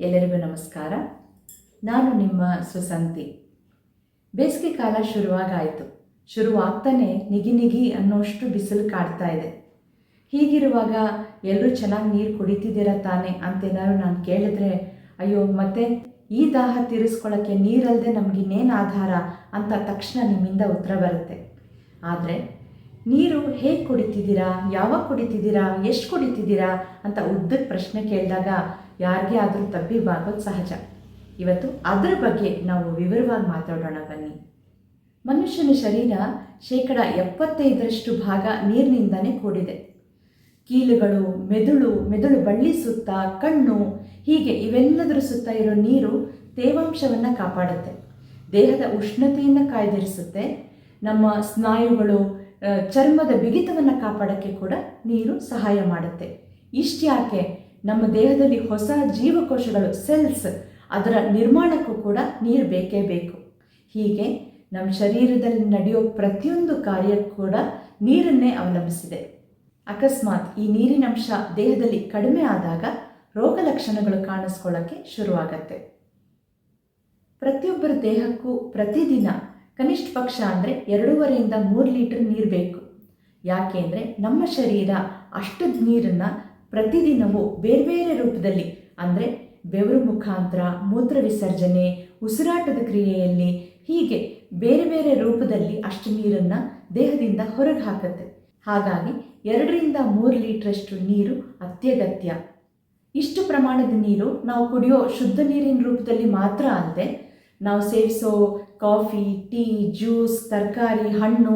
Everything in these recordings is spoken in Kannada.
ಎಲ್ಲರಿಗೂ ನಮಸ್ಕಾರ. ನಾನು ನಿಮ್ಮ ಸುಸಂತಿ. ಬೇಸಿಗೆ ಕಾಲ ಶುರುವಾಗಾಯಿತು. ಶುರುವಾಗ್ತಾನೆ ನಿಗಿ ನಿಗಿ ಅನ್ನೋಷ್ಟು ಬಿಸಿಲು ಕಾಡ್ತಾ ಇದೆ. ಹೀಗಿರುವಾಗ ಎಲ್ಲರೂ ಚೆನ್ನಾಗಿ ನೀರು ಕುಡಿತಿದ್ದೀರಾ ತಾನೆ ಅಂತೇನಾದ್ರು ನಾನು ಕೇಳಿದ್ರೆ, ಅಯ್ಯೋ, ಮತ್ತೆ ಈ ದಾಹ ತೀರಿಸ್ಕೊಳ್ಳೋಕ್ಕೆ ನೀರಲ್ಲದೆ ನಮಗಿನ್ನೇನು ಆಧಾರ? ಅಂತ ತಕ್ಷಣ ನಿಮ್ಮಿಂದ ಉತ್ತರ ಬರುತ್ತೆ. ಆದರೆ, ನೀರು ಹೇಗೆ ಕುಡಿತಿದ್ದೀರಾ? ಯಾವಾಗ ಕುಡಿತಿದ್ದೀರಾ? ಎಷ್ಟು ಕುಡಿತಿದ್ದೀರಾ? ಅಂತ ಉದ್ದಕ್ಕೆ ಪ್ರಶ್ನೆ ಕೇಳಿದಾಗ ಯಾರಿಗೆ ಆದರೂ ತಪ್ಪಿಬಾರ್ದು ಸಹಜ. ಇವತ್ತು ಅದರ ಬಗ್ಗೆ ನಾವು ವಿವರವಾಗಿ ಮಾತಾಡೋಣ ಬನ್ನಿ. ಮನುಷ್ಯನ ಶರೀರ ಶೇಕಡ ಎಪ್ಪತ್ತೈದರಷ್ಟು ಭಾಗ ನೀರಿನಿಂದನೇ ಕೂಡಿದೆ. ಕೀಲುಗಳು, ಮೆದುಳು ಮೆದುಳು ಬಳ್ಳಿ ಸುತ್ತ, ಕಣ್ಣು, ಹೀಗೆ ಇವೆಲ್ಲದರ ಸುತ್ತ ಇರೋ ನೀರು ತೇವಾಂಶವನ್ನು ಕಾಪಾಡುತ್ತೆ. ದೇಹದ ಉಷ್ಣತೆಯನ್ನು ಕಾಯ್ದಿರಿಸುತ್ತೆ. ನಮ್ಮ ಸ್ನಾಯುಗಳು ಚರ್ಮದ ಬಿಗಿತವನ್ನು ಕಾಪಾಡೋಕ್ಕೆ ಕೂಡ ನೀರು ಸಹಾಯ ಮಾಡುತ್ತೆ. ಇಷ್ಟು ಯಾಕೆ ನಮ್ಮ ದೇಹದಲ್ಲಿ ಹೊಸ ಜೀವಕೋಶಗಳು ಸೆಲ್ಸ್ ಅದರ ನಿರ್ಮಾಣಕ್ಕೂ ಕೂಡ ನೀರು ಬೇಕೇ ಬೇಕು. ಹೀಗೆ ನಮ್ಮ ಶರೀರದಲ್ಲಿ ನಡೆಯೋ ಪ್ರತಿಯೊಂದು ಕಾರ್ಯಕ್ಕೂ ಕೂಡ ನೀರನ್ನೇ ಅವಲಂಬಿಸಿದೆ. ಅಕಸ್ಮಾತ್ ಈ ನೀರಿನ ಅಂಶ ದೇಹದಲ್ಲಿ ಕಡಿಮೆ ಆದಾಗ ರೋಗ ಲಕ್ಷಣಗಳು ಕಾಣಿಸ್ಕೊಳ್ಳೋಕ್ಕೆ ಶುರುವಾಗತ್ತೆ. ಪ್ರತಿಯೊಬ್ಬರ ದೇಹಕ್ಕೂ ಪ್ರತಿದಿನ ಕನಿಷ್ಠ ಪಕ್ಷ ಅಂದರೆ ಎರಡೂವರೆಯಿಂದ ಮೂರು ಲೀಟರ್ ನೀರು ಬೇಕು. ಯಾಕೆ ನಮ್ಮ ಶರೀರ ಅಷ್ಟು ನೀರನ್ನು ಪ್ರತಿದಿನವೂ ಬೇರೆ ಬೇರೆ ರೂಪದಲ್ಲಿ, ಅಂದರೆ ಬೆವರು ಮುಖಾಂತರ, ಮೂತ್ರ ವಿಸರ್ಜನೆ, ಉಸಿರಾಟದ ಕ್ರಿಯೆಯಲ್ಲಿ ಹೀಗೆ ಬೇರೆ ಬೇರೆ ರೂಪದಲ್ಲಿ ಅಷ್ಟು ನೀರನ್ನು ದೇಹದಿಂದ ಹೊರಗೆ ಹಾಕುತ್ತೆ. ಹಾಗಾಗಿ ಎರಡರಿಂದ ಮೂರು ಲೀಟ್ರಷ್ಟು ನೀರು ಅತ್ಯಗತ್ಯ. ಇಷ್ಟು ಪ್ರಮಾಣದ ನೀರು ನಾವು ಕುಡಿಯೋ ಶುದ್ಧ ನೀರಿನ ರೂಪದಲ್ಲಿ ಮಾತ್ರ ಅಲ್ಲದೆ ನಾವು ಸೇವಿಸೋ ಕಾಫಿ, ಟೀ, ಜ್ಯೂಸ್, ತರಕಾರಿ, ಹಣ್ಣು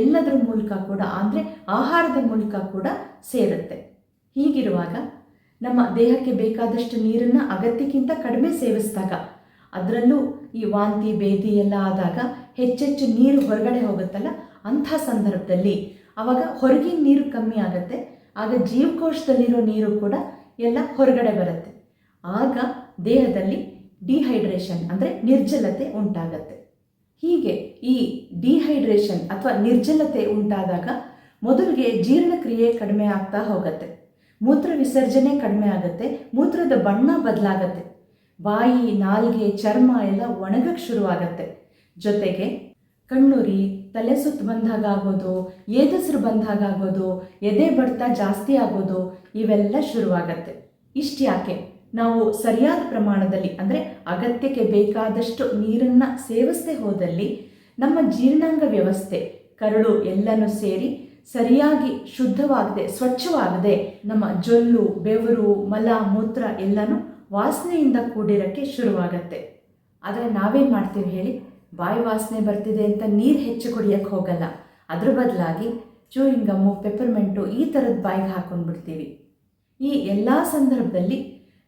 ಎಲ್ಲದರ ಮೂಲಕ ಕೂಡ, ಅಂದರೆ ಆಹಾರದ ಮೂಲಕ ಕೂಡ ಸೇರುತ್ತೆ. ಹೀಗಿರುವಾಗ ನಮ್ಮ ದೇಹಕ್ಕೆ ಬೇಕಾದಷ್ಟು ನೀರನ್ನು ಅಗತ್ಯಕ್ಕಿಂತ ಕಡಿಮೆ ಸೇವಿಸಿದಾಗ, ಅದರಲ್ಲೂ ಈ ವಾಂತಿ, ಬೇದಿ ಎಲ್ಲ ಆದಾಗ ಹೆಚ್ಚೆಚ್ಚು ನೀರು ಹೊರಗಡೆ ಹೋಗುತ್ತಲ್ಲ? ಅಂಥ ಸಂದರ್ಭದಲ್ಲಿ ಆವಾಗ ಹೊರಗಿನ ನೀರು ಕಮ್ಮಿ ಆಗುತ್ತೆ, ಆಗ ಜೀವಕೋಶದಲ್ಲಿರೋ ನೀರು ಕೂಡ ಎಲ್ಲ ಹೊರಗಡೆ ಬರುತ್ತೆ. ಆಗ ದೇಹದಲ್ಲಿ ಡಿಹೈಡ್ರೇಷನ್ ಅಂದರೆ ನಿರ್ಜಲತೆ ಉಂಟಾಗತ್ತೆ. ಹೀಗೆ ಈ ಡಿಹೈಡ್ರೇಷನ್ ಅಥವಾ ನಿರ್ಜಲತೆ ಉಂಟಾದಾಗ ಮೊದಲಿಗೆ ಜೀರ್ಣಕ್ರಿಯೆ ಕಡಿಮೆ ಆಗ್ತಾ ಹೋಗುತ್ತೆ. ಮೂತ್ರ ವಿಸರ್ಜನೆ ಕಡಿಮೆ ಆಗುತ್ತೆ, ಮೂತ್ರದ ಬಣ್ಣ ಬದಲಾಗತ್ತೆ. ಬಾಯಿ ನಾಲ್ಗೆ, ಚರ್ಮ ಎಲ್ಲ ಒಣಗಕ್ಕೆ ಶುರುವಾಗತ್ತೆ. ಜೊತೆಗೆ ಕಣ್ಣುರಿ, ತಲೆ ಸುತ್ತು ಬಂದಾಗ ಆಗೋದು ಏದಸ್ರು ಬಂದಾಗ ಆಗೋದು, ಎದೆ ಬಡ್ತ ಜಾಸ್ತಿ ಆಗೋದು, ಇವೆಲ್ಲ ಶುರುವಾಗತ್ತೆ. ಇಷ್ಟು ಯಾಕೆ? ನಾವು ಸರಿಯಾದ ಪ್ರಮಾಣದಲ್ಲಿ, ಅಂದರೆ ಅಗತ್ಯಕ್ಕೆ ಬೇಕಾದಷ್ಟು ನೀರನ್ನು ಸೇವಿಸದೆ ಹೋದಲ್ಲಿ ನಮ್ಮ ಜೀರ್ಣಾಂಗ ವ್ಯವಸ್ಥೆ, ಕರಳು ಎಲ್ಲನೂ ಸೇರಿ ಸರಿಯಾಗಿ ಶುದ್ಧವಾಗದೆ, ಸ್ವಚ್ಛವಾಗದೆ. ನಮ್ಮ ಜೊಲ್ಲು, ಬೆವರು, ಮಲ, ಮೂತ್ರ ಎಲ್ಲನೂ ವಾಸನೆಯಿಂದ ಕೂಡಿರೋಕ್ಕೆ ಶುರುವಾಗತ್ತೆ. ಆದರೆ ನಾವೇನು ಮಾಡ್ತೀವಿ ಹೇಳಿ? ಬಾಯಿ ವಾಸನೆ ಬರ್ತಿದೆ ಅಂತ ನೀರು ಹೆಚ್ಚು ಕುಡಿಯೋಕ್ಕೆ ಹೋಗಲ್ಲ. ಅದ್ರ ಬದಲಾಗಿ ಚೂಯಿಂಗ್ ಗಮ್ಮು, ಪೆಪ್ಪರ್ಮೆಂಟು ಈ ಥರದ ಬಾಯಿಗೆ ಹಾಕೊಂಡ್ಬಿಡ್ತೀವಿ. ಈ ಎಲ್ಲ ಸಂದರ್ಭದಲ್ಲಿ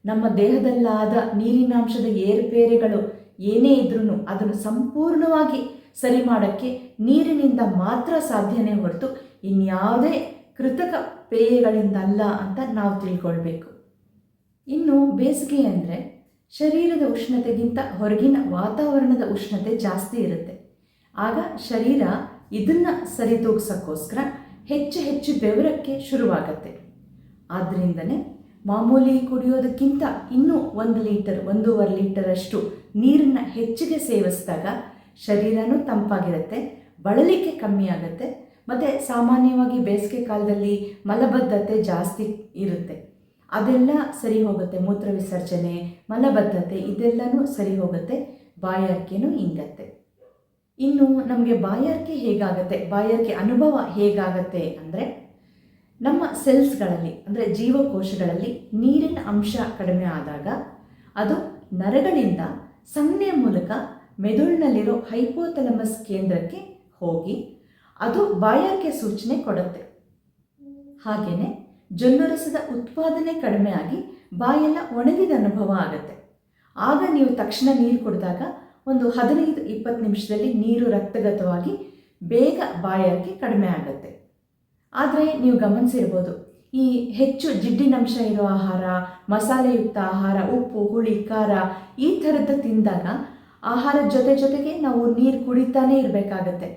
ನಮ್ಮ ದೇಹದಲ್ಲಾದ ನೀರಿನಾಂಶದ ಏರುಪೇರುಗಳು ಏನೇ ಇದ್ರೂ ಅದನ್ನು ಸಂಪೂರ್ಣವಾಗಿ ಸರಿ ಮಾಡೋಕ್ಕೆ ನೀರಿನಿಂದ ಮಾತ್ರ ಸಾಧ್ಯನೇ ಹೊರತು ಇನ್ಯಾವುದೇ ಕೃತಕ ಪೇಯಗಳಿಂದಲ್ಲ ಅಂತ ನಾವು ತಿಳ್ಕೊಳ್ಬೇಕು. ಇನ್ನು ಬೇಸಿಗೆ ಅಂದರೆ ಶರೀರದ ಉಷ್ಣತೆಗಿಂತ ಹೊರಗಿನ ವಾತಾವರಣದ ಉಷ್ಣತೆ ಜಾಸ್ತಿ ಇರುತ್ತೆ. ಆಗ ಶರೀರ ಇದನ್ನು ಸರಿದೂಗ್ಸೋಕ್ಕೋಸ್ಕರ ಹೆಚ್ಚು ಹೆಚ್ಚು ಬೆವರಕ್ಕೆ ಶುರುವಾಗತ್ತೆ. ಆದ್ದರಿಂದನೇ ಮಾಮೂಲಿ ಕುಡಿಯೋದಕ್ಕಿಂತ ಇನ್ನೂ ಒಂದು ಲೀಟರ್, ಒಂದೂವರೆ ಲೀಟರಷ್ಟು ನೀರನ್ನು ಹೆಚ್ಚಿಗೆ ಸೇವಿಸಿದಾಗ ಶರೀರನೂ ತಂಪಾಗಿರುತ್ತೆ, ಬಳಲಿಕೆ ಕಮ್ಮಿ ಆಗುತ್ತೆ ಮತ್ತು ಸಾಮಾನ್ಯವಾಗಿ ಬೇಸಿಗೆ ಕಾಲದಲ್ಲಿ ಮಲಬದ್ಧತೆ ಜಾಸ್ತಿ ಇರುತ್ತೆ. ಅದೆಲ್ಲ ಸರಿ ಹೋಗುತ್ತೆ. ಮೂತ್ರ ವಿಸರ್ಜನೆ, ಮಲಬದ್ಧತೆ ಇದೆಲ್ಲನೂ ಸರಿ ಹೋಗುತ್ತೆ. ಬಾಯಾರಿಕೆನೂ ಹಿಂಗತ್ತೆ ಇನ್ನು ನಮಗೆ ಬಾಯಾರಿಕೆ ಹೇಗಾಗತ್ತೆ? ಬಾಯಾರಿಕೆ ಅನುಭವ ಹೇಗಾಗತ್ತೆ ಅಂದರೆ ನಮ್ಮ ಸೆಲ್ಸ್ಗಳಲ್ಲಿ ಅಂದರೆ ಜೀವಕೋಶಗಳಲ್ಲಿ ನೀರಿನ ಅಂಶ ಕಡಿಮೆ ಆದಾಗ ಅದು ನರಗಳಿಂದ ಸಂಜ್ಞೆ ಮೂಲಕ ಮೆದುಳಿನಲ್ಲಿರೋ ಹೈಪೋಥಲಮಸ್ ಕೇಂದ್ರಕ್ಕೆ ಹೋಗಿ ಅದು ಬಾಯಾರಿಕೆ ಸೂಚನೆ ಕೊಡುತ್ತೆ. ಹಾಗೆಯೇ ಜೊನ್ನರಸದ ಉತ್ಪಾದನೆ ಕಡಿಮೆ ಆಗಿ ಬಾಯೆಲ್ಲ ಒಣಗಿದ ಅನುಭವ ಆಗುತ್ತೆ. ಆಗ ನೀವು ತಕ್ಷಣ ನೀರು ಕುಡಿದಾಗ ಒಂದು ಹದಿನೈದು ಇಪ್ಪತ್ತು ನಿಮಿಷದಲ್ಲಿ ನೀರು ರಕ್ತಗತವಾಗಿ ಬೇಗ ಬಾಯಾರಿಕೆ ಕಡಿಮೆ ಆಗುತ್ತೆ. ಆದರೆ ನೀವು ಗಮನಿಸಿರ್ಬೋದು, ಈ ಹೆಚ್ಚು ಜಿಡ್ಡಿನಂಶ ಇರೋ ಆಹಾರ, ಮಸಾಲೆಯುಕ್ತ ಆಹಾರ, ಉಪ್ಪು, ಹುಳಿ, ಖಾರ ಈ ಥರದ್ದು ತಿಂದಾಗ ಆಹಾರದ ಜೊತೆ ಜೊತೆಗೆ ನಾವು ನೀರು ಕುಡಿತಾನೇ ಇರಬೇಕಾಗತ್ತೆ.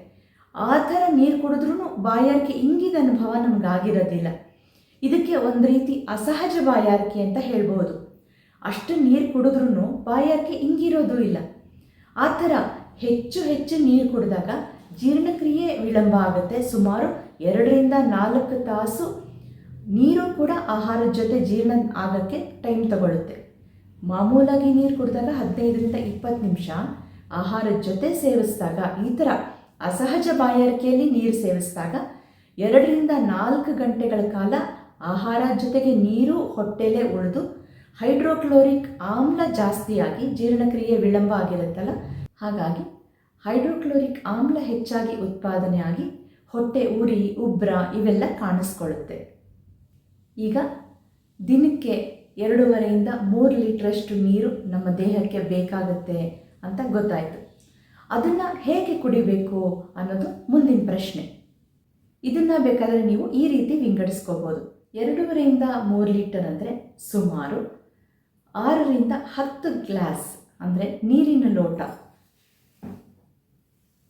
ಆ ಥರ ನೀರು ಕುಡಿದ್ರೂ ಬಾಯಾರಿಕೆ ಇಂಗಿದ ಅನುಭವ ನಮಗಾಗಿರೋದಿಲ್ಲ. ಇದಕ್ಕೆ ಒಂದು ರೀತಿ ಅಸಹಜ ಬಾಯಾರಿಕೆ ಅಂತ ಹೇಳ್ಬೋದು. ಅಷ್ಟು ನೀರು ಕುಡಿದ್ರೂ ಬಾಯಾರಿಕೆ ಇಂಗಿರೋದು ಇಲ್ಲ. ಆ ಥರ ಹೆಚ್ಚು ಹೆಚ್ಚು ನೀರು ಕುಡಿದಾಗ ಜೀರ್ಣಕ್ರಿಯೆ ವಿಳಂಬ ಆಗುತ್ತೆ. ಸುಮಾರು ಎರಡರಿಂದ ನಾಲ್ಕು ತಾಸು ನೀರು ಕೂಡ ಆಹಾರದ ಜೊತೆ ಜೀರ್ಣ ಆಗೋಕ್ಕೆ ಟೈಮ್ ತಗೊಳ್ಳುತ್ತೆ ಮಾಮೂಲಾಗಿ ನೀರು ಕುಡಿದಾಗ ಹದಿನೈದರಿಂದ ಇಪ್ಪತ್ತು ನಿಮಿಷ ಆಹಾರದ ಜೊತೆ ಸೇವಿಸಿದಾಗ ಈ ಥರ ಅಸಹಜ ಬಾಯಾರಿಕೆಯಲ್ಲಿ ನೀರು ಸೇವಿಸಿದಾಗ ಎರಡರಿಂದ ನಾಲ್ಕು ಗಂಟೆಗಳ ಕಾಲ ಆಹಾರ ಜೊತೆಗೆ ನೀರು ಹೊಟ್ಟೆಲೇ ಉಳಿದು ಹೈಡ್ರೋಕ್ಲೋರಿಕ್ ಆಮ್ಲ ಜಾಸ್ತಿಯಾಗಿ ಜೀರ್ಣಕ್ರಿಯೆ ವಿಳಂಬ ಆಗಿರುತ್ತಲ್ಲ? ಹಾಗಾಗಿ ಹೈಡ್ರೋಕ್ಲೋರಿಕ್ ಆಮ್ಲ ಹೆಚ್ಚಾಗಿ ಉತ್ಪಾದನೆಯಾಗಿ ಹೊಟ್ಟೆ ಉರಿ, ಉಬ್ರ ಇವೆಲ್ಲ ಕಾಣಿಸ್ಕೊಳ್ಳುತ್ತೆ. ಈಗ ದಿನಕ್ಕೆ ಎರಡೂವರೆಯಿಂದ ಮೂರು ಲೀಟ್ರಷ್ಟು ನೀರು ನಮ್ಮ ದೇಹಕ್ಕೆ ಬೇಕಾಗುತ್ತೆ ಅಂತ ಗೊತ್ತಾಯಿತು. ಅದನ್ನು ಹೇಗೆ ಕುಡಿಬೇಕು ಅನ್ನೋದು ಮುಂದಿನ ಪ್ರಶ್ನೆ. ಇದನ್ನು ಬೇಕಾದರೆ ನೀವು ಈ ರೀತಿ ವಿಂಗಡಿಸ್ಕೋಬೋದು. ಎರಡೂವರೆಯಿಂದ ಮೂರು ಲೀಟರ್ ಅಂದರೆ ಸುಮಾರು. ಆರರಿಂದ ಹತ್ತು ಗ್ಲಾಸ್ ಅಂದರೆ ನೀರಿನ ಲೋಟ.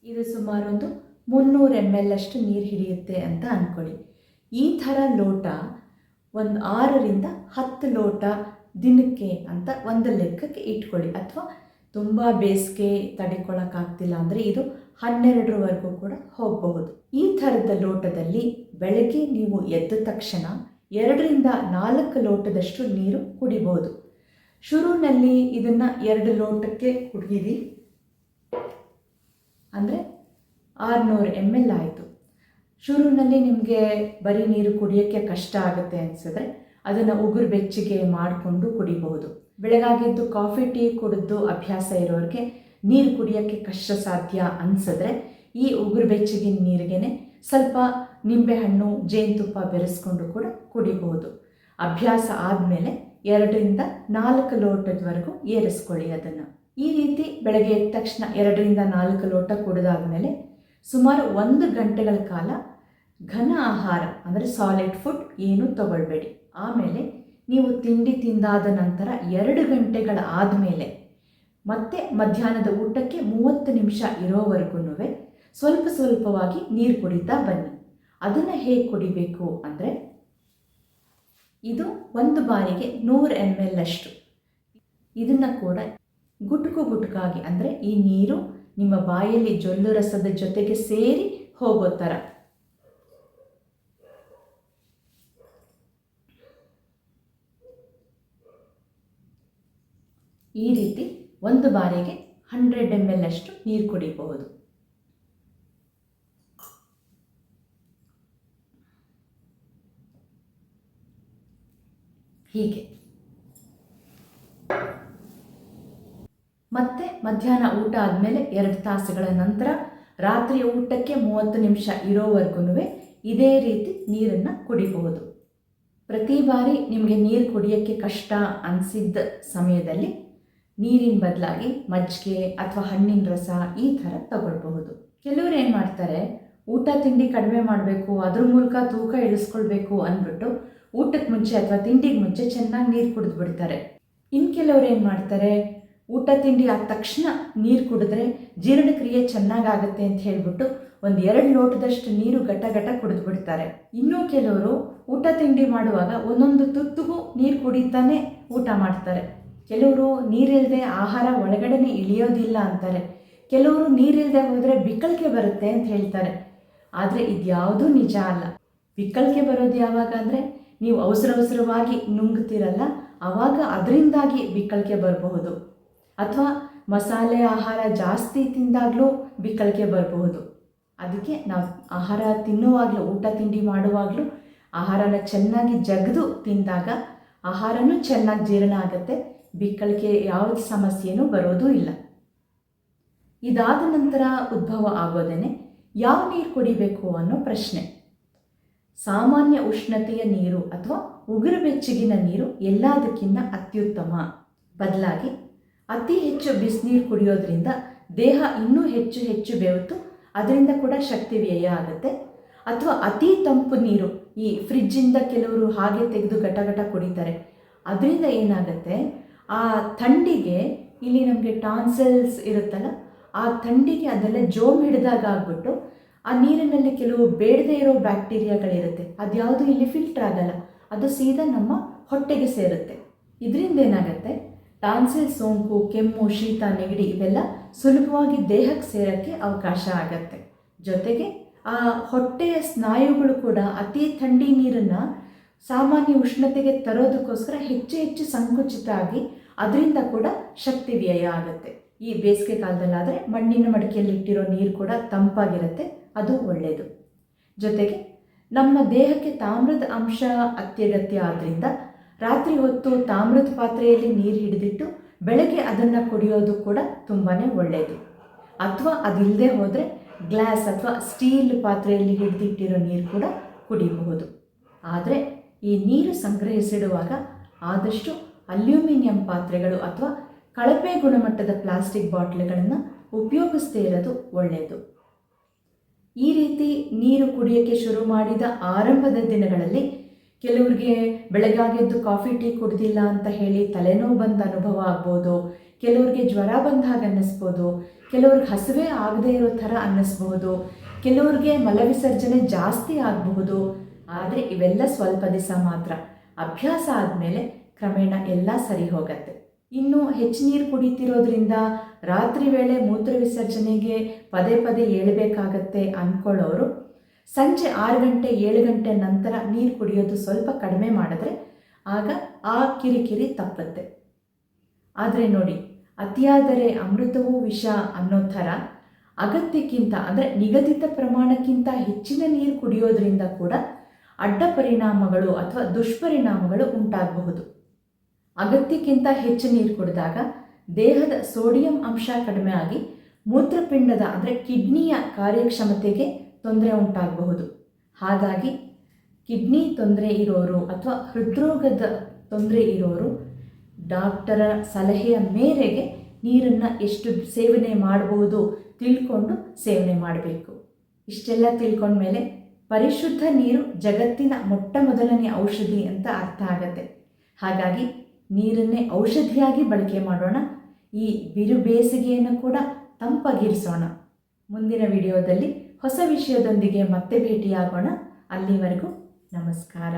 ಇದು ಸುಮಾರು ಒಂದು ಮುನ್ನೂರು ಎಂ ಎಲ್ ಅಷ್ಟು ನೀರು ಹಿಡಿಯುತ್ತೆ ಅಂತ ಅಂದ್ಕೊಳ್ಳಿ ಈ ಥರ ಲೋಟ ಒಂದು ಆರರಿಂದ ಹತ್ತು ಲೋಟ ದಿನಕ್ಕೆ ಅಂತ ಒಂದು ಲೆಕ್ಕಕ್ಕೆ ಇಟ್ಕೊಳ್ಳಿ. ಅಥವಾ ತುಂಬ ಬೇಸಿಗೆ ತಡೆಕೊಳ್ಳೋಕ್ಕಾಗ್ತಿಲ್ಲ ಅಂದರೆ ಇದು ಹನ್ನೆರಡರವರೆಗೂ ಕೂಡ ಹೋಗಬಹುದು. ಈ ಥರದ ಲೋಟದಲ್ಲಿ ಬೆಳಗ್ಗೆ ನೀವು ಎದ್ದ ತಕ್ಷಣ ಎರಡರಿಂದ ನಾಲ್ಕು ಲೋಟದಷ್ಟು ನೀರು ಕುಡಿಬೋದು ಶುರುವಿನಲ್ಲಿ ಇದನ್ನು ಎರಡು ಲೋಟಕ್ಕೆ ಕುಡಿಯಿರಿ ಅಂದರೆ ಆರುನೂರು ಎಂ ಎಲ್ ಆಯಿತು. ಶುರುವಿನಲ್ಲಿ ನಿಮಗೆ ಬರೀ ನೀರು ಕುಡಿಯೋಕ್ಕೆ ಕಷ್ಟ ಆಗುತ್ತೆ ಅನಿಸಿದ್ರೆ ಅದನ್ನು ಉಗುರು ಬೆಚ್ಚಗೆ ಮಾಡಿಕೊಂಡು ಕುಡಿಬಹುದು. ಬೆಳಗಾಗಿದ್ದು ಕಾಫಿ, ಟೀ ಕುಡಿದು ಅಭ್ಯಾಸ ಇರೋರಿಗೆ ನೀರು ಕುಡಿಯೋಕ್ಕೆ ಕಷ್ಟ ಸಾಧ್ಯ ಅನಿಸಿದ್ರೆ ಈ ಉಗುರು ಬೆಚ್ಚಗಿನ ನೀರಿಗೆನೆ ಸ್ವಲ್ಪ ನಿಂಬೆಹಣ್ಣು, ಜೇನುತುಪ್ಪ ಬೆರೆಸ್ಕೊಂಡು ಕೂಡ ಕುಡಿಬಹುದು ಅಭ್ಯಾಸ ಆದಮೇಲೆ ಎರಡರಿಂದ ನಾಲ್ಕು ಲೋಟದವರೆಗೂ ಏರಿಸ್ಕೊಳ್ಳಿ ಅದನ್ನು. ಈ ರೀತಿ ಬೆಳಗ್ಗೆ ಎದ್ದ ತಕ್ಷಣ ಎರಡರಿಂದ ನಾಲ್ಕು ಲೋಟ ಕುಡಿದಾದ್ಮೇಲೆ ಸುಮಾರು ಒಂದು ಗಂಟೆಗಳ ಕಾಲ ಘನ ಆಹಾರ, ಅಂದರೆ ಸಾಲಿಡ್ ಫುಡ್ ಏನೂ ತಗೊಳ್ಬೇಡಿ. ಆಮೇಲೆ ನೀವು ತಿಂಡಿ ತಿಂದಾದ ನಂತರ ಎರಡು ಗಂಟೆಗಳ ಆದಮೇಲೆ ಮತ್ತೆ ಮಧ್ಯಾಹ್ನದ ಊಟಕ್ಕೆ ಮೂವತ್ತು ನಿಮಿಷ ಇರೋವರೆಗೂ ಸ್ವಲ್ಪ ಸ್ವಲ್ಪವಾಗಿ ನೀರು ಕುಡಿತಾ ಬನ್ನಿ. ಅದನ್ನು ಹೇಗೆ ಕುಡಿಬೇಕು ಅಂದರೆ ಇದು ಒಂದು ಬಾರಿಗೆ ನೂರು ಎಂ ಎಲ್ ಅಷ್ಟು. ಇದನ್ನು ಕೂಡ ಗುಟುಕು ಗುಟುಕಾಗಿ ಅಂದರೆ ಈ ನೀರು ನಿಮ್ಮ ಬಾಯಲ್ಲಿ ಜೊಲ್ಲು ರಸದ ಜೊತೆಗೆ ಸೇರಿ ಹೋಗೋ ಥರ ಈ ರೀತಿ ಒಂದು ಬಾರಿಗೆ ಹಂಡ್ರೆಡ್ ಎಂ ಎಲ್ ಅಷ್ಟು ನೀರು ಕುಡಿಬಹುದು ಹೀಗೆ. ಮತ್ತೆ ಮಧ್ಯಾಹ್ನ ಊಟ ಆದಮೇಲೆ ಎರಡು ತಾಸುಗಳ ನಂತರ ರಾತ್ರಿ ಊಟಕ್ಕೆ ಮೂವತ್ತು ನಿಮಿಷ ಇರೋವರೆಗೂ ಇದೇ ರೀತಿ ನೀರನ್ನು ಕುಡಿಬಹುದು. ಪ್ರತಿ ಬಾರಿ ನಿಮಗೆ ನೀರು ಕುಡಿಯೋಕ್ಕೆ ಕಷ್ಟ ಅನಿಸಿದ್ದ ಸಮಯದಲ್ಲಿ ನೀರಿನ ಬದಲಾಗಿ ಮಜ್ಜಿಗೆ ಅಥವಾ ಹಣ್ಣಿನ ರಸ ಈ ಥರ ತಗೊಳ್ಬಹುದು. ಕೆಲವರು ಏನು ಮಾಡ್ತಾರೆ, ಊಟ ತಿಂಡಿ ಕಡಿಮೆ ಮಾಡಬೇಕು, ಅದ್ರ ಮೂಲಕ ತೂಕ ಇಳಿಸ್ಕೊಳ್ಬೇಕು ಅಂದ್ಬಿಟ್ಟು ಊಟಕ್ಕೆ ಮುಂಚೆ ಅಥವಾ ತಿಂಡಿಗೆ ಮುಂಚೆ ಚೆನ್ನಾಗಿ ನೀರು ಕುಡಿದು ಬಿಡ್ತಾರೆ. ಇನ್ನು ಕೆಲವರು ಏನು ಮಾಡ್ತಾರೆ, ಊಟ ತಿಂಡಿ ಆದ ತಕ್ಷಣ ನೀರು ಕುಡಿದ್ರೆ ಜೀರ್ಣಕ್ರಿಯೆ ಚೆನ್ನಾಗಾಗತ್ತೆ ಅಂತ ಹೇಳ್ಬಿಟ್ಟು ಒಂದು ಎರಡು ಲೋಟದಷ್ಟು ನೀರು ಘಟ ಘಟ ಕುಡಿದು ಬಿಡ್ತಾರೆ. ಇನ್ನೂ ಕೆಲವರು ಊಟ ತಿಂಡಿ ಮಾಡುವಾಗ ಒಂದೊಂದು ತುತ್ತಿಗೂ ನೀರು ಕುಡಿತಾನೆ ಊಟ ಮಾಡ್ತಾರೆ. ಕೆಲವರು ನೀರಿಲ್ಲದೆ ಆಹಾರ ಒಳಗಡೆನೆ ಇಳಿಯೋದಿಲ್ಲ ಅಂತಾರೆ. ಕೆಲವರು ನೀರಿಲ್ಲದೆ ಹೋದರೆ ಬಿಕ್ಕಳಿಕೆ ಬರುತ್ತೆ ಅಂತ ಹೇಳ್ತಾರೆ. ಆದರೆ ಇದ್ಯಾವುದೂ ನಿಜ ಅಲ್ಲ. ಬಿಕ್ಕಳಿಕೆ ಬರೋದು ಯಾವಾಗ ಅಂದರೆ ನೀವು ಅವಸರ ಅವಸರವಾಗಿ ನುಂಗ್ತಿರಲ್ಲ ಆವಾಗ ಅದರಿಂದಾಗಿ ಬಿಕ್ಕಳಿಕೆ ಬರಬಹುದು. ಅಥವಾ ಮಸಾಲೆ ಆಹಾರ ಜಾಸ್ತಿ ತಿಂದಾಗಲೂ ಬಿಕ್ಕಳಿಕೆ ಬರಬಹುದು. ಅದಕ್ಕೆ ನಾವು ಆಹಾರ ತಿನ್ನುವಾಗಲೂ, ಊಟ ತಿಂಡಿ ಮಾಡುವಾಗಲೂ ಆಹಾರನ ಚೆನ್ನಾಗಿ ಜಗದು ತಿಂದಾಗ ಆಹಾರನೂ ಚೆನ್ನಾಗಿ ಜೀರ್ಣ ಆಗುತ್ತೆ. ಬಿಕ್ಕಳಿಕೆ ಯಾವುದೇ ಸಮಸ್ಯೆನೂ ಬರೋದೂ ಇಲ್ಲ. ಇದಾದ ನಂತರ ಉದ್ಭವ ಆಗೋದೇನೆ ಯಾವ ನೀರು ಕುಡಿಬೇಕು ಅನ್ನೋ ಪ್ರಶ್ನೆ. ಸಾಮಾನ್ಯ ಉಷ್ಣತೆಯ ನೀರು ಅಥವಾ ಉಗುರು ಬೆಚ್ಚಗಿನ ನೀರು ಎಲ್ಲದಕ್ಕಿಂತ ಅತ್ಯುತ್ತಮ. ಬದಲಾಗಿ ಅತಿ ಹೆಚ್ಚು ಬಿಸಿನೀರು ಕುಡಿಯೋದ್ರಿಂದ ದೇಹ ಇನ್ನೂ ಹೆಚ್ಚು ಹೆಚ್ಚು ಬೆವತು ಅದರಿಂದ ಕೂಡ ಶಕ್ತಿ ವ್ಯಯ ಆಗುತ್ತೆ. ಅಥವಾ ಅತಿ ತಂಪು ನೀರು ಈ ಫ್ರಿಜ್ಜಿಂದ ಕೆಲವರು ಹಾಗೆ ತೆಗೆದು ಘಟ ಕುಡಿತಾರೆ. ಅದರಿಂದ ಏನಾಗುತ್ತೆ? ಆ ಥಂಡಿಗೆ ಇಲ್ಲಿ ನಮಗೆ ಟಾನ್ಸಲ್ಸ್ ಇರುತ್ತಲ್ಲ, ಆ ಥಂಡಿಗೆ ಅದೆಲ್ಲ ಜೋಮ್ ಹಿಡಿದಾಗ ಆಗ್ಬಿಟ್ಟು ಆ ನೀರಿನಲ್ಲಿ ಕೆಲವು ಬೇಡದೇ ಇರೋ ಬ್ಯಾಕ್ಟೀರಿಯಾಗಳಿರುತ್ತೆ. ಅದ್ಯಾವುದು ಇಲ್ಲಿ ಫಿಲ್ಟರ್ ಆಗಲ್ಲ. ಅದು ಸೀದಾ ನಮ್ಮ ಹೊಟ್ಟೆಗೆ ಸೇರುತ್ತೆ. ಇದರಿಂದ ಏನಾಗುತ್ತೆ? ಟಾನ್ಸಿಲ್ ಸೋಂಕು, ಕೆಮ್ಮು, ಶೀತ, ನೆಗಡಿ ಇವೆಲ್ಲ ಸುಲಭವಾಗಿ ದೇಹಕ್ಕೆ ಸೇರೋಕ್ಕೆ ಅವಕಾಶ ಆಗತ್ತೆ. ಜೊತೆಗೆ ಆ ಹೊಟ್ಟೆಯ ಸ್ನಾಯುಗಳು ಕೂಡ ಅತಿ ಥಂಡಿ ನೀರನ್ನು ಸಾಮಾನ್ಯ ಉಷ್ಣತೆಗೆ ತರೋದಕ್ಕೋಸ್ಕರ ಹೆಚ್ಚು ಹೆಚ್ಚು ಸಂಕುಚಿತ ಆಗಿ ಅದರಿಂದ ಕೂಡ ಶಕ್ತಿ ವ್ಯಯ ಆಗುತ್ತೆ. ಈ ಬೇಸಿಗೆ ಕಾಲದಲ್ಲಾದರೆ ಮಣ್ಣಿನ ಮಡಿಕೆಯಲ್ಲಿ ಇಟ್ಟಿರೋ ನೀರು ಕೂಡ ತಂಪಾಗಿರುತ್ತೆ, ಅದು ಒಳ್ಳೆಯದು ಜೊತೆಗೆ ನಮ್ಮ ದೇಹಕ್ಕೆ ತಾಮ್ರದ ಅಂಶ ಅತ್ಯಗತ್ಯ ಆದ್ದರಿಂದ ರಾತ್ರಿ ಹೊತ್ತು ತಾಮ್ರದ ಪಾತ್ರೆಯಲ್ಲಿ ನೀರು ಹಿಡಿದಿಟ್ಟು ಬೆಳಗ್ಗೆ ಅದನ್ನು ಕುಡಿಯೋದು ಕೂಡ ತುಂಬಾ ಒಳ್ಳೆಯದು ಅಥವಾ ಅದಿಲ್ಲದೆ ಹೋದರೆ ಗ್ಲಾಸ್ ಅಥವಾ ಸ್ಟೀಲ್ ಪಾತ್ರೆಯಲ್ಲಿ ಹಿಡಿದಿಟ್ಟಿರೋ ನೀರು ಕೂಡ ಕುಡಿಯಬಹುದು ಆದರೆ ಈ ನೀರು ಸಂಗ್ರಹಿಸಿಡುವಾಗ ಆದಷ್ಟು ಅಲ್ಯೂಮಿನಿಯಂ ಪಾತ್ರೆಗಳು ಅಥವಾ ಕಳಪೆ ಗುಣಮಟ್ಟದ ಪ್ಲಾಸ್ಟಿಕ್ ಬಾಟ್ಲಿಗಳನ್ನು ಉಪಯೋಗಿಸದೇ ಇರೋದು ಒಳ್ಳೆಯದು ಈ ರೀತಿ ನೀರು ಕುಡಿಯೋಕ್ಕೆ ಶುರು ಮಾಡಿದ ಆರಂಭದ ದಿನಗಳಲ್ಲಿ ಕೆಲವ್ರಿಗೆ ಬೆಳಗಾಗೆದ್ದು ಕಾಫಿ, ಟೀ ಕುಡ್ದಿಲ್ಲ ಅಂತ ಹೇಳಿ ತಲೆನೋವು ಬಂದ ಅನುಭವ ಆಗ್ಬೋದು, ಕೆಲವ್ರಿಗೆ ಜ್ವರ ಬಂದ ಹಾಗೆ ಅನ್ನಿಸ್ಬೋದು, ಕೆಲವ್ರಿಗೆ ಹಸಿವೆ ಆಗದೇ ಇರೋ ಥರ ಅನ್ನಿಸ್ಬಹುದು ಕೆಲವ್ರಿಗೆ ಮಲವಿಸರ್ಜನೆ ಜಾಸ್ತಿ ಆಗಬಹುದು, ಆದರೆ ಇವೆಲ್ಲ ಸ್ವಲ್ಪ ದಿವಸ ಮಾತ್ರ. ಅಭ್ಯಾಸ ಆದಮೇಲೆ ಕ್ರಮೇಣ ಎಲ್ಲ ಸರಿ ಹೋಗತ್ತೆ. ಇನ್ನು ಹೆಚ್ಚು ನೀರು ಕುಡಿತಿರೋದ್ರಿಂದ ರಾತ್ರಿ ವೇಳೆ ಮೂತ್ರ ವಿಸರ್ಜನೆಗೆ ಪದೇ ಪದೇ ಏಳಬೇಕಾಗತ್ತೆ ಅಂದ್ಕೊಳ್ಳೋರು ಸಂಜೆ ಆರು ಗಂಟೆ, ಏಳು ಗಂಟೆ ನಂತರ ನೀರು ಕುಡಿಯೋದು ಸ್ವಲ್ಪ ಕಡಿಮೆ ಮಾಡಿದ್ರೆ ಆಗ ಆ ಕಿರಿಕಿರಿ ತಪ್ಪತ್ತೆ. ಆದರೆ ನೋಡಿ, ಅತಿಯಾದರೆ ಅಮೃತವೂ ವಿಷ ಅನ್ನೋ ಥರ ಅಗತ್ಯಕ್ಕಿಂತ ಅಂದರೆ ನಿಗದಿತ ಪ್ರಮಾಣಕ್ಕಿಂತ ಹೆಚ್ಚಿನ ನೀರು ಕುಡಿಯೋದ್ರಿಂದ ಕೂಡ ಅಡ್ಡ ಪರಿಣಾಮಗಳು ಅಥವಾ ದುಷ್ಪರಿಣಾಮಗಳು ಉಂಟಾಗಬಹುದು. ಅಗತ್ಯಕ್ಕಿಂತ ಹೆಚ್ಚು ನೀರು ಕುಡಿದಾಗ ದೇಹದ ಸೋಡಿಯಂ ಅಂಶ ಕಡಿಮೆ ಆಗಿ ಮೂತ್ರಪಿಂಡದ, ಅಂದರೆ ಕಿಡ್ನಿಯ ಕಾರ್ಯಕ್ಷಮತೆಗೆ ತೊಂದರೆ ಉಂಟಾಗಬಹುದು. ಹಾಗಾಗಿ ಕಿಡ್ನಿ ತೊಂದರೆ ಇರೋರು ಅಥವಾ ಹೃದ್ರೋಗದ ತೊಂದರೆ ಇರೋರು ಡಾಕ್ಟರ ಸಲಹೆಯ ಮೇರೆಗೆ ನೀರನ್ನು ಎಷ್ಟು ಸೇವನೆ ಮಾಡಬಹುದು ತಿಳ್ಕೊಂಡು ಸೇವನೆ ಮಾಡಬೇಕು. ಇಷ್ಟೆಲ್ಲ ತಿಳ್ಕೊಂಡ್ಮೇಲೆ ಪರಿಶುದ್ಧ ನೀರು ಜಗತ್ತಿನ ಮೊಟ್ಟ ಮೊದಲನೇ ಔಷಧಿ ಅಂತ ಅರ್ಥ ಆಗತ್ತೆ. ಹಾಗಾಗಿ ನೀರನ್ನೇ ಔಷಧಿಯಾಗಿ ಬಳಕೆ ಮಾಡೋಣ. ಈ ಬಿರು ಬೇಸಿಗೆಯನ್ನು ಕೂಡ ತಂಪಾಗಿರಿಸೋಣ. ಮುಂದಿನ ವಿಡಿಯೋದಲ್ಲಿ ಹೊಸ ವಿಷಯದೊಂದಿಗೆ ಮತ್ತೆ ಭೇಟಿಯಾಗೋಣ. ಅಲ್ಲಿವರೆಗೂ ನಮಸ್ಕಾರ.